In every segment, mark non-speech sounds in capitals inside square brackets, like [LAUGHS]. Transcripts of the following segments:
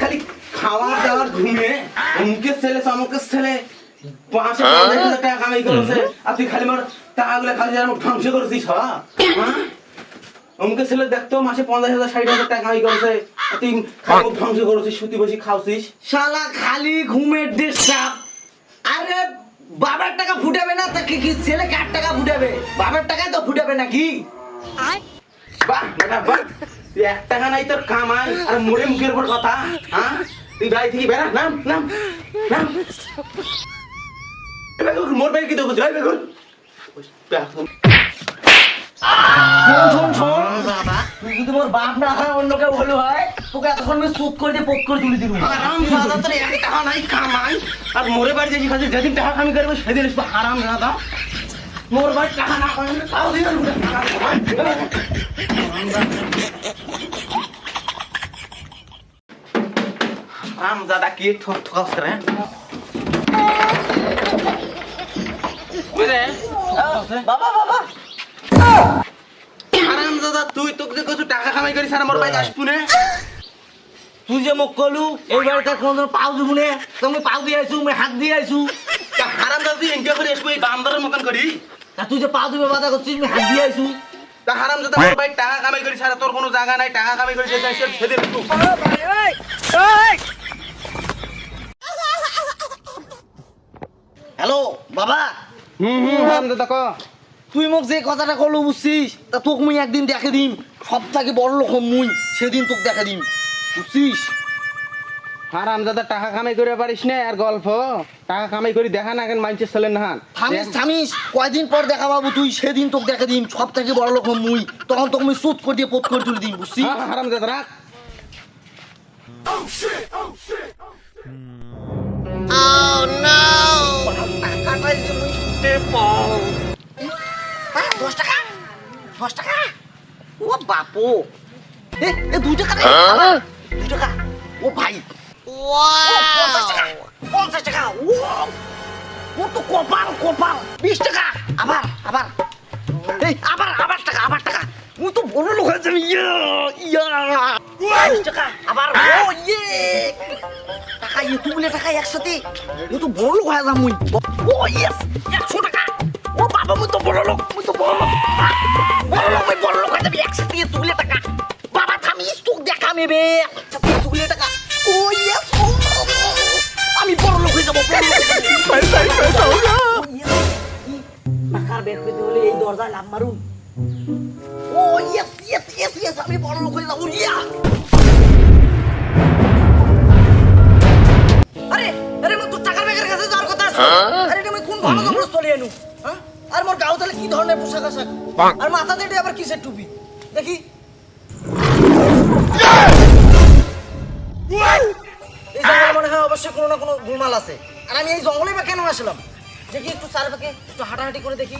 খালি খাওয়া দাওয়ার ঘুমে। অমুকের ছেলে সমুকের ছেলে পাঁচশো পঞ্চাশ হাজার টাকা কামাই করেছে। আর তুই খালি মোর টাকাগুলো খালি যেন ধ্বংস করেছিস হ্যাঁ? অমুকের ছেলে দেখতো মাসে পঞ্চাশ হাজার ষাট হাজার টাকা কামাই করেছে। আর তুই খালি ধ্বংস করেছিস সুতি বসে খাওছিস। শালা খালি ঘুমের ডিস্টার্ব আরে বাবার টাকা ফুটাবে না তা কি কি ছেলে কার টাকা ফুটাবে? বাবার টাকায় তো ফুটাবে নাকি? বাহ বেটা বাহ। এক টাকা নাই তোর কামাই আর মোড়ে মুখের উপর কথা হ্যাঁ? তুই বাড়ি থেকে বেড়া, নাম নাম নাম। মোর বাড়ি কি দেবো যাই বেগুন। যদি মোর বাপ না হয়, অন্য কেউ হলো হয়, তোকে এতক্ষণ আমি করে দিয়ে পোক করে তুলে দিলুম হারাম দাদা তোর এক টাকা নাই, কামাই। আর মোরে বাড়ি খালি যেদিন টাকা কামি করবে, সেদিন আসব। হারাম দাদা মোর বাড়ি টাকা না কামাই তাও দিয়ে কামাই। কি ঠক ঠকাস রে বাবা বাবা হারাম তুই তোকে যে কছু টাকা কামাই করিস আর মোর বাড়ি আসব না তুই যে মোক কলু এই বাড়িতে কোনো পাও দিব নে? তুমি পাও দিয়ে আইছু মই হাত দিয়ে আইছু তা দাদা তুই এনজয় করে আসব এই বান্দরের মতন করি তা তুই যে পাও দিবে বাধা করছিস মই হাত দিয়ে আইছু তা হারাম দাদা মোর বাড়ি টাকা কামাই করিস আর তোর কোনো জায়গা নাই টাকা কামাই করিস সেদিন সেদিন আসব। হ্যালো বাবা। হুম হুম দাদা ক তুই মোক যে কথাটা কলো বুঝছিস তা তোকে মুই একদিন দেখে দিম। সব থেকে বড় লোক মুই সেদিন তোকে দেখে দিম। বুঝছিস? হারাম দাদা টাকা কামাই করে পারিস না আর গল্প। টাকা কামাই করে দেখা না কেন মাইনছে ছেলে না থামিস থামিস কয়দিন পর দেখা পাবো তুই সেদিন তোকে দেখে দিম। সব থেকে বড় লোক হম মুই তখন তোকে মুই সুদ করে দিয়ে পোত করে তুলে দিম বুঝছিস? হারাম দাদা রাখ। টাকাটাই যে মুই সুদে পাও। হ্যাঁ, দশ টাকা? দশ টাকা? ও বাপো। এ এ দুই টাকা রে দুই টাকা। ও ভাই। পঞ্চাশ পঞ্চাশ টাকা। ও ও তো কপাল কপাল। বিশ টাকা। আবার আবার। এই আবার আবার টাকা আবার টাকা। মুই তো বড় লোক যাবি ইয়া ইয়া টাকা আবার ও ইয়ে টাকা ইয়ে তুলে টাকা একসাথে মুই তো বড় লোক হয়ে যাম মুই ও ইয়েস একশো টাকা ও বাবা মুই তো বড় লোক মুই তো বড় লোক চলে এনু হ্যাঁ আর মোর গাও তাহলে কি ধরনের পোশাক আশাক? আর মাথাতে এটা আবার কিসের টুপি? দেখি। এই জঙ্গলে মনে হয় অবশ্যই কোনো না কোনো গোলমাল আছে। আর আমি এই জঙ্গলে বা কেন আসলাম? দেখি একটু চারপাকে একটু হাঁটাহাঁটি করে দেখি।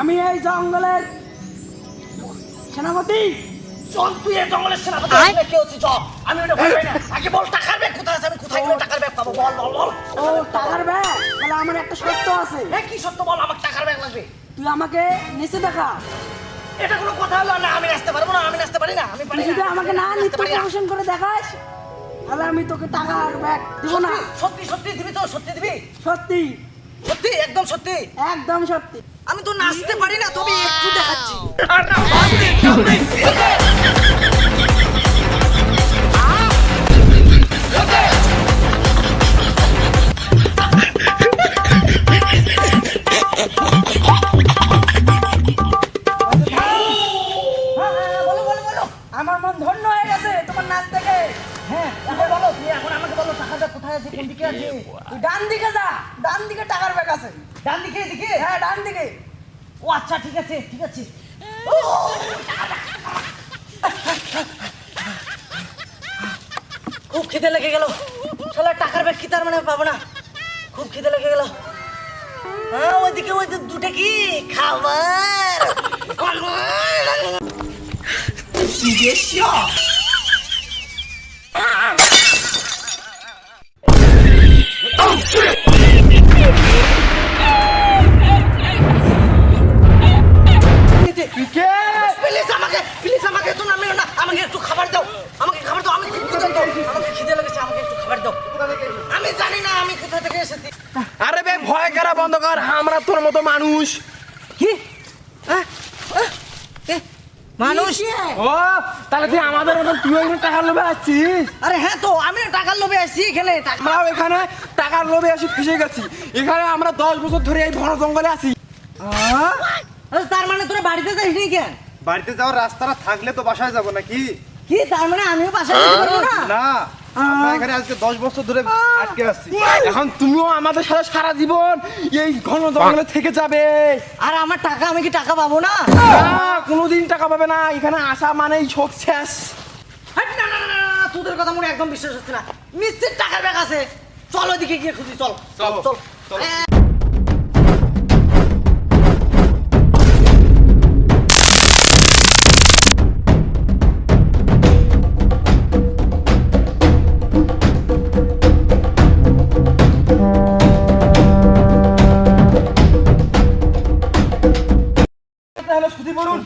আমি এই জঙ্গলের সেনাপতি। চল তুই এই জঙ্গলের সেনাপতি। আমি কে হচ্ছি? চল আমি ওটা ভয় না। [LAUGHS] আগে বল টাকার ব্যাগ কোথায় আছে? আমি কোথায় গেলে টাকার ব্যাগ পাবো? বল বল বল। ও টাকার ব্যাগ? তাহলে আমার একটা সত্য আছে। কি সত্য বল আমাকে টাকার ব্যাগ লাগবে। তুই আমাকে নিচে দেখা। এটা কোনো কথা হলো? না আমি নাচতে পারব না আমি পারি না আমি পারি যদি আমাকে না নৃত্য করে দেখাস তাহলে আমি তোকে টাকার ব্যাগ দিব না। সত্যি সত্যি দিবি তো? সত্যি দিবি? সত্যি। সত্যি? একদম সত্যি? একদম সত্যি। আমি তো নাচতে পারি না তবে একটু দেখাচ্ছি। কোন দিকে আছে। তুই ডান দিকে যা ডান দিকে টাকার ব্যাগ আছে। ডান দিকে এদিকে? হ্যাঁ ডান দিকে। ও আচ্ছা ঠিক আছে ঠিক আছে। খুব খিদে লেগে গেল। শালা টাকার ব্যাগ কি তার মানে পাবো না? খুব খিদে লেগে গেল। হ্যাঁ ওইদিকে ওই দুটো কি? খাবার। তাহলে তুই আমাদের মতন তুই এখানে টাকার লোভে আসছিস? আরে হ্যাঁ তো আমি টাকার লোভে আসছি এখানে। আমরাও এখানে টাকার লোভে আসি ফেসে গেছি। এখানে আমরা দশ বছর ধরে এই ঘন জঙ্গলে আছি। আচ্ছা, তার মানে তোরা বাড়িতে যাস নি কেন? বাড়িতে যাওয়ার রাস্তাটা থাকলে তো বাসায় যাব নাকি? কি তার মানে আমিও বাসায় যেতে না? না। আমরা এখানে আজকে দশ বছর ধরে আটকে আসছি এখন তুমিও আমাদের সাথে সারা জীবন এই ঘন জঙ্গলে থেকে যাবে। আর আমার টাকা আমি কি টাকা পাবো না? কোনোদিন টাকা পাবে না। এখানে আসা মানেই শোক শেষ তোদের কথা মনে একদম বিশ্বাস হচ্ছে না। মিস্ত্রির টাকার ব্যাগ আছে। চল এদিকে গিয়ে খুঁজি চল। চল চল তাহলে বলুন।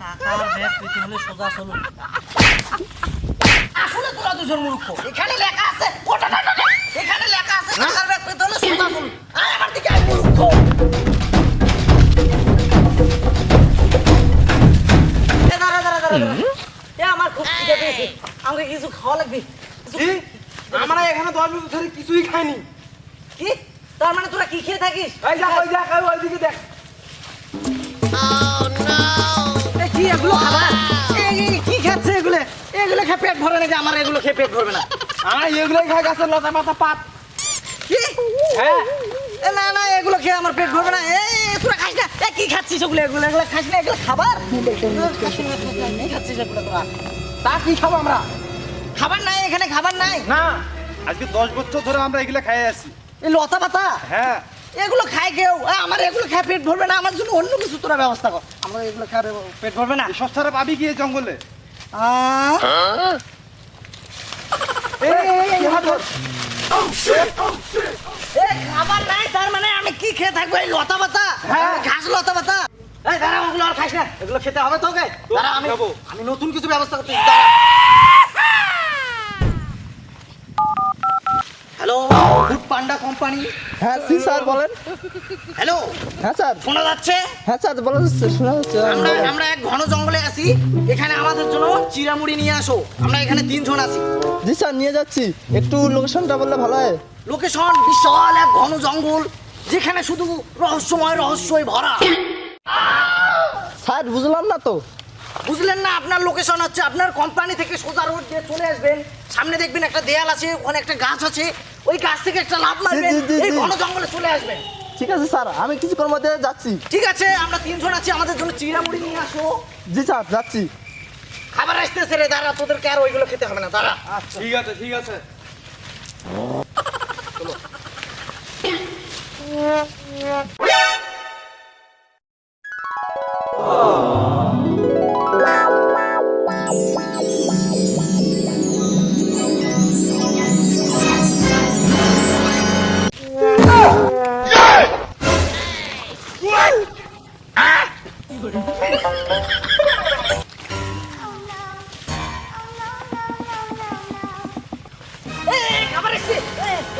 টাকার ব্যাগ পেতে হলে সোজা চলুন। আসলে তোরা দুজন মূর্খ। এখানে লেখা আছে ওটা না, না, না, এখানে লেখা আছে টাকার ব্যাগ পেতে হলে সোজা চলুন। আমার দিকে মূর্খ। খুব খিদে পেয়েছে। আমাকে কিছু খাওয়া লাগবে। আমরা এখানে দশ বছর ধরে কিছুই খাইনি। কি? তার মানে তোরা কি খেয়ে থাকিস? এই দেখ ওই দেখ ওই ওইদিকে দেখ। এ, কি এগুলো খাবার কি খাচ্ছে এগুলো? এগুলো খেয়ে পেট ভরে নাকি? আমার এগুলো খেয়ে পেট ভরবে না। আমরা এগুলোই খাই গাছের লতা পাতা পাত। কি হ্যাঁ। না না এগুলো খেয়ে আমার পেট ভরবে না। এ এ, তোরা খাস না। এ কি খাচ্ছিস ওগুলো? এগুলো এগুলো খাস না? এগুলো খাবার? কি খাচ্ছিস এগুলো তোরা। তা কি খাব আমরা? খাবার নাই এখানে খাবার নাই। না। আজকে দশ বছর ধরে আমরা এগুলো খাই আসছি এই লতা পাতা? হ্যাঁ। এগুলো খায় কেউ? আমার এগুলো খেয়ে পেট ভরবে না আমার জন্য অন্য কিছু তোরা ব্যবস্থা কর। আমরা এগুলো খেয়ে পেট ভরবে না। সস্তারা পাবি কি জঙ্গলে খাবার নাই তার মানে আমি কি খেয়ে থাকব? এই লতা পাতা? হ্যাঁ। ঘাস লতা পাতা? এই দাঁড়া ওগুলো আর খাস না। এগুলো খেতে হবে তোকে। দাঁড়া আমি আমি নতুন কিছু ব্যবস্থা করতেছি দাঁড়া। হ্যালো? ফুড পান্ডা কোম্পানি হ্যাঁ জি স্যার বলেন। হ্যালো? হ্যাঁ স্যার। শোনা যাচ্ছে? হ্যাঁ স্যার বলা যাচ্ছে শোনা যাচ্ছে। আমরা আমরা এক ঘন জঙ্গলে আছি। এখানে আমাদের জন্য চিরামুড়ি নিয়ে আসো। আমরা এখানে তিনজন আছি। জি স্যার নিয়ে যাচ্ছি। একটু লোকেশনটা বললে ভালো হয়। লোকেশন বিশাল এক ঘন জঙ্গল যেখানে শুধু রহস্যময় রহস্যই ভরা। স্যার বুঝলাম না তো। বুঝলেন না আপনার লোকেশন হচ্ছে আপনার কোম্পানি থেকে সোজা রোড দিয়ে চলে আসবেন। সামনে দেখবেন একটা দেয়াল আছে ওখানে একটা গাছ আছে ওই গাছ থেকে একটা লাভ মারবেন জি, জি, এই ঘন জঙ্গলে চলে আসবেন। ঠিক আছে স্যার আমি কিছুক্ষণ মধ্যে যাচ্ছি। ঠিক আছে আমরা তিনজন আছি আমাদের জন্য চিড়ামুড়ি নিয়ে আসো। জি স্যার যাচ্ছি। খাবার আসতেছে রে দাঁড়া তোদেরকে আর ওইগুলো খেতে হবে না দাঁড়া। ঠিক আছে ঠিক আছে।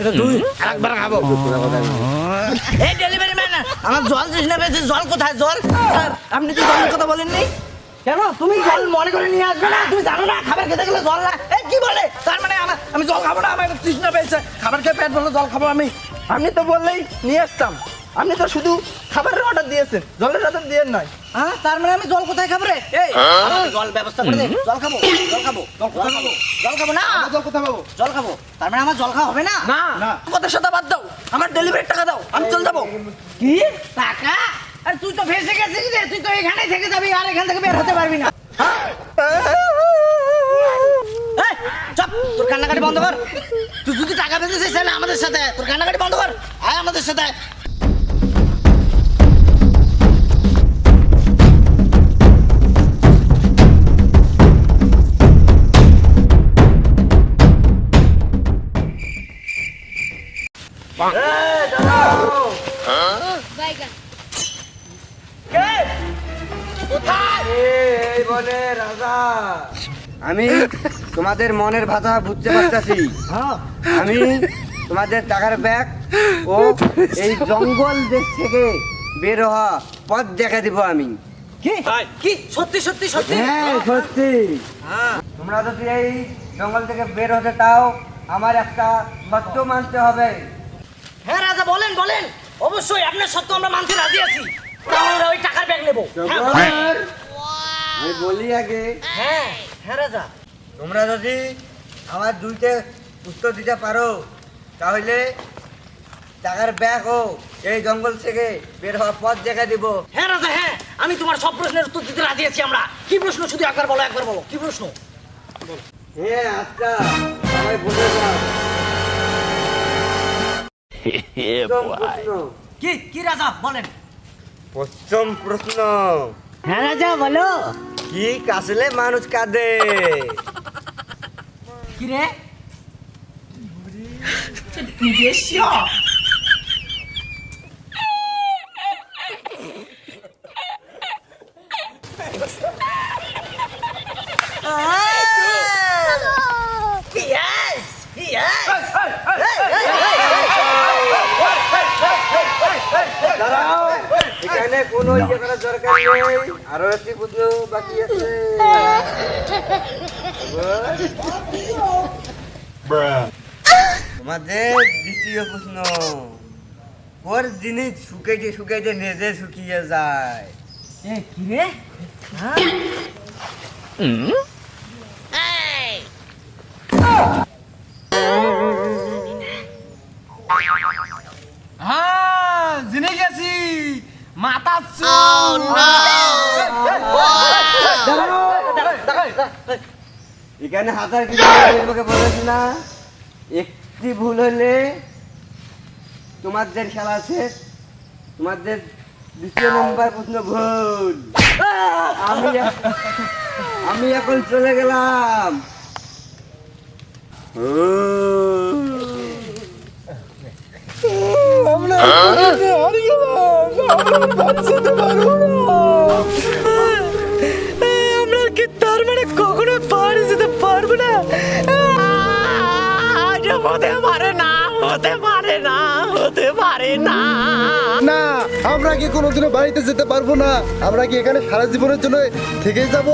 এটা দুই। আরেকবার খাব। এই ডেলিভারি ম্যান আমার জল তৃষ্ণা পেয়েছে জল কোথায়? জল? স্যার আপনি তো জলের কথা বলেননি। কেন? তুমি জল মনে করে নিয়ে আসবে না? তুমি জানো না? খাবার খেতে গেলে জল না এই কি বলে? তার মানে আমার আমি জল খাব না আমার তৃষ্ণা পেয়েছে। খাবার খেয়ে পেট ভরলো জল খাব আমি। আপনি তো বললেই নিয়ে আসতাম। আপনি তো শুধু খাবারের অর্ডার দিয়েছেন জলের অর্ডার দিয়ে নাই। হ্যাঁ তার মানে আমি জল কোথায় খাব রে? এই আমাকে জল ব্যবস্থা করে দে। জল খাব জল খাব জল খাব? জল খাব না? জল কোথায় পাবো? জল খাব। তার মানে আমার জল খাওয়া হবে না? না। না। কথা সাথে বাদ দাও। আমার ডেলিভারি টাকা দাও। আমি চলে যাব। কি? টাকা? আর তুই তো ফেসে গেছিস রে। তুই তো এখানেই থেকে যাবি আর এখান থেকে বের হতে পারবি না। এই, চুপ। তোর কান্নাকাটি বন্ধ কর। তুই যদি টাকা পেতেছিস তাহলে আমাদের সাথে। তোর কান্নাকাটি বন্ধ কর। আয় আমাদের সাথে। আমি তোমাদের মনের ভাষা বুঝতে পারতেছি। আমি তোমাদের টাকার ব্যাগ ও এই জঙ্গল দেশ থেকে বের হওয়া পথ দেখা দিব আমি। কি? কি? সত্যি সত্যি সত্যি? হ্যাঁ সত্যি। তোমরা যদি এই জঙ্গল থেকে বের হতে চাও আমার একটা সত্য মানতে হবে। হ্যাঁ বলেন বলেন। অবশ্যই আপনার সত্য আমরা মানতে রাজি আছি। তাহলে আমরা ওই টাকার ব্যাগ নেব। হ্যাঁ বলেন। আমি বলি আগে। হ্যাঁ হ্যাঁ রাজা। তোমরা যদি আমার দুইটা উত্তর দিতে পারো তাহলে টাকার ব্যাগ ও এই জঙ্গল থেকে বের হওয়ার পথ দেখা দিব। হ্যাঁ রাজা হ্যাঁ। আমি তোমার সব প্রশ্নের উত্তর দিতে রাজি আছি আমরা। কি প্রশ্ন? শুধু একবার বলো একবার বলো। কি প্রশ্ন? হ্যাঁ আচ্ছা। সবাই বলে যাও প্রশ্ন [LAUGHS] কি কি রাজা বলেন। পশ্চম প্রশ্ন। হ্যাঁ রাজা বলো। কি কাশলে মানুষ কাঁদে। কি রে? এখানে কোনো ইয়ে করার দরকার নেই। আরও একটি প্রশ্ন বাকি আছে। তোমাদের দ্বিতীয় প্রশ্ন। কোর জিনিস শুকাইতে শুকাইতে নিজে শুকিয়ে যায়? এ কি রে? হ্যাঁ জেনে গেছি। মাথা এখানে হাজার বলেছি না একটি ভুল হলে তোমাদের খেলা আছে তোমাদের দ্বিতীয় নম্বর প্রশ্ন ভুল। আমি আমি এখন চলে গেলাম। আমরা কি তার মানে কখনো পাহাড়ে যেতে পারব না? হতে পারে না হতে পারে না হতে পারে না। না আমরা কি কোনোদিনও বাড়িতে যেতে পারব না? আমরা কি এখানে সারা জীবনের জন্য থেকে যাব?